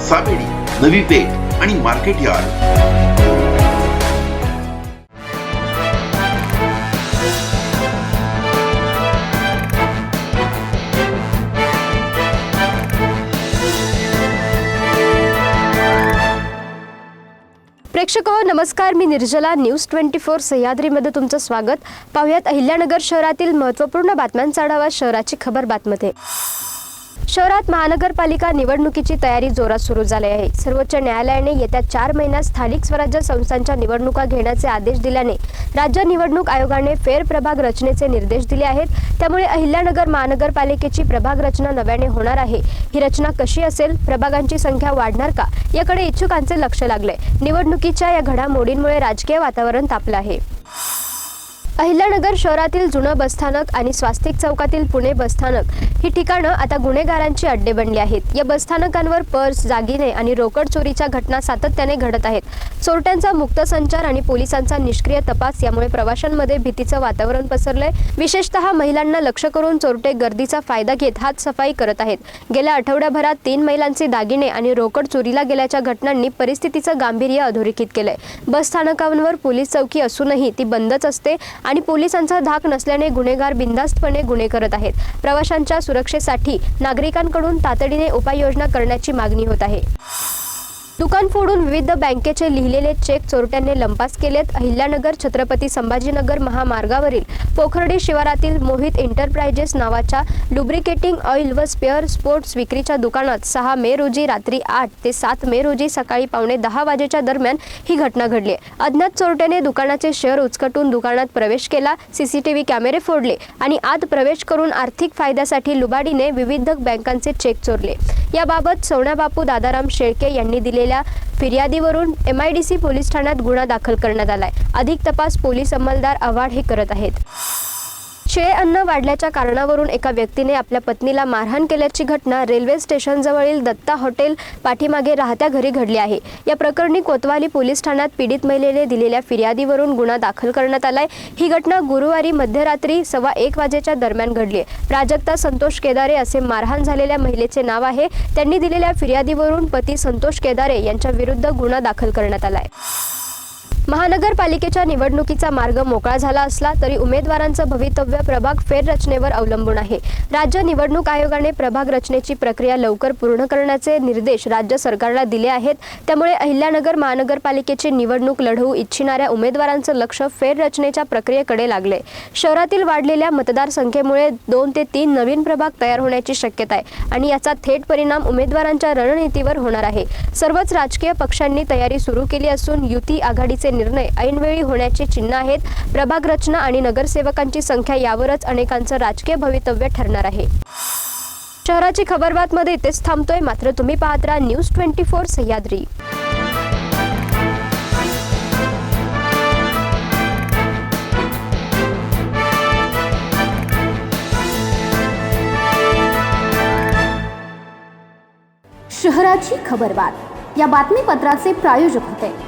सावेडी नवी पेठ आणि market yard. प्रेक्षक हो, नमस्कार. मी निर्जला. न्यूज ट्वेंटी फोर सह्याद्रीमध्ये तुमचं स्वागत. पाहुयात अहिल्यानगर शहरातील महत्त्वपूर्ण बातम्यांचा आढावा शहराची खबर बातमध्ये. शहरात महानगरपालिका निवडणुकीची तयारी जोरात सुरू झाली आहे. सर्वोच्च न्यायालयाने येत्या चार महिन्यात स्थानिक स्वराज्य संस्थांच्या निवडणुका घेण्याचे आदेश दिल्याने राज्य निवडणूक आयोगाने फेर प्रभाग रचनेचे निर्देश दिले आहेत. त्यामुळे अहिल्यानगर महानगरपालिकेची प्रभाग रचना नव्याने होणार आहे. ही रचना कशी असेल? प्रभागांची संख्या वाढणार का? याकडे इच्छुकांचे लक्ष लागले. निवडणुकीच्या या घडामोडींमुळे राजकीय वातावरण तापलं आहे. अहिल्यानगर शहरातील जुनं बसस्थानक आणि स्वास्तिक चौकातील पुणे बसस्थानक ही ठिकाणं आता गुन्हेगारांची अड्डे बनली आहेत. या बसस्थानकांवर पर्स जागिने आणि रोकड चोरीच्या घटना सातत्याने घडत आहेत. चोरट्यांचा मुक्त संचार आणि पोलिसांचा निष्क्रिय तपास यामुळे प्रवाशांमध्ये भीतीचं वातावरण पसरलंय. विशेषतः महिलांना लक्ष करून चोरटे गर्दीचा फायदा घेत हात सफाई करत आहेत. गेल्या आठवड्याभरात तीन महिलांचे दागिने आणि रोकड चोरीला गेल्याच्या घटनांनी परिस्थितीचं गांभीर्य अधोरेखित केलंय. बसस्थानकांवर पोलीस चौकी असूनही ती बंदच असते आणि पोलिसांचा धाक नसल्याने गुन्हेगार बिनधास्तपणे गुन्हे करत आहेत. प्रवाशांच्या सुरक्षेसाठी नागरिकांकडून तातडीने उपाययोजना करण्याची मागणी होत आहे. दुकान फोडून विविध बँकेचे लिहिलेले चेक चोरट्यांनी लंपास केलेत. अहिल्यानगर छत्रपती संभाजीनगर महामार्गावरील पोखर्डी शिवारातील मोहित एंटरप्राइजेस नावाच्या लुब्रिकेटिंग ऑइल व स्पेअर स्पोर्ट्स विक्रीच्या दुकानात सहा मे रोजी रात्री आठ ते सात मे रोजी सकाळी पावणे दहा वाजेच्या दरम्यान ही घटना घडली. अज्ञात चोरट्याने दुकानाचे शेअर उचकटून दुकानात प्रवेश केला सीसीटीव्ही कॅमेरे फोडले आणि आत प्रवेश करून आर्थिक फायद्यासाठी लुबाडीने विविध बँकांचे चेक चोरले. याबाबत सोनाबापू दादाराम शेळके यांनी दिलेल्या फिर्यादीवरून M I D C police ठाण्यात गुन्हा दाखल करण्यात आलाय. अधिक तपास पोलीस अंमलदार आव्हाड हे करत आहेत. शेळे अन्न वाढल्याच्या कारणावरून एका व्यक्तीने आपल्या पत्नीला मारहाण केल्याची घटना रेल्वे स्टेशनजवळील दत्ता हॉटेल पाठीमागे राहत्या घरी घडली आहे. या प्रकरणी कोतवाली पोलीस ठाण्यात पीडित महिलेने दिलेल्या फिर्यादीवरून गुन्हा दाखल करण्यात आलाय. ही घटना गुरुवारी मध्यरात्री सव्वा एक वाजेच्या दरम्यान घडली आहे. प्राजक्ता संतोष केदारे असे मारहाण झालेल्या महिलेचे नाव आहे. त्यांनी दिलेल्या फिर्यादीवरून पती संतोष केदारे यांच्या विरुद्ध गुन्हा दाखल करण्यात आलाय. महानगरपालिकेच्या निवडणुकीचा मार्ग मोकळा झाला असला तरी उमेदवारांचं भवितव्य प्रभाग फेररचनेवर अवलंबून आहे. राज्य निवडणूक आयोगाने प्रभाग रचनेची प्रक्रिया लवकर पूर्ण करण्याचे निर्देश राज्य सरकारला दिले आहेत. त्यामुळे अहिल्यानगर महानगरपालिकेची निवडणूक लढवू इच्छिणाऱ्या उमेदवारांचं लक्ष फेररचनेच्या प्रक्रियेकडे लागले. शहरातील वाढलेल्या मतदारसंख्येमुळे दोन ते तीन नवीन प्रभाग तयार होण्याची शक्यता आहे आणि याचा थेट परिणाम उमेदवारांच्या रणनीतीवर होणार आहे. सर्वच राजकीय पक्षांनी तयारी सुरू केली असून युती आघाडीचे निर्णय ऐनवेळी होण्याची चिन्ह आहेत. प्रभाग रचना आणि नगरसेवकांची संख्या यावरच अनेकांचं राजकीय भवितव्य ठरणार आहे. शहराची खबरबातमध्ये इथेच थांबतोय. मात्र तुम्ही पाहत राहा न्यूज ट्वेंटी फोर सह्याद्री. शहराची खबरबात या बातमीपत्राचे प्रायोजक होते.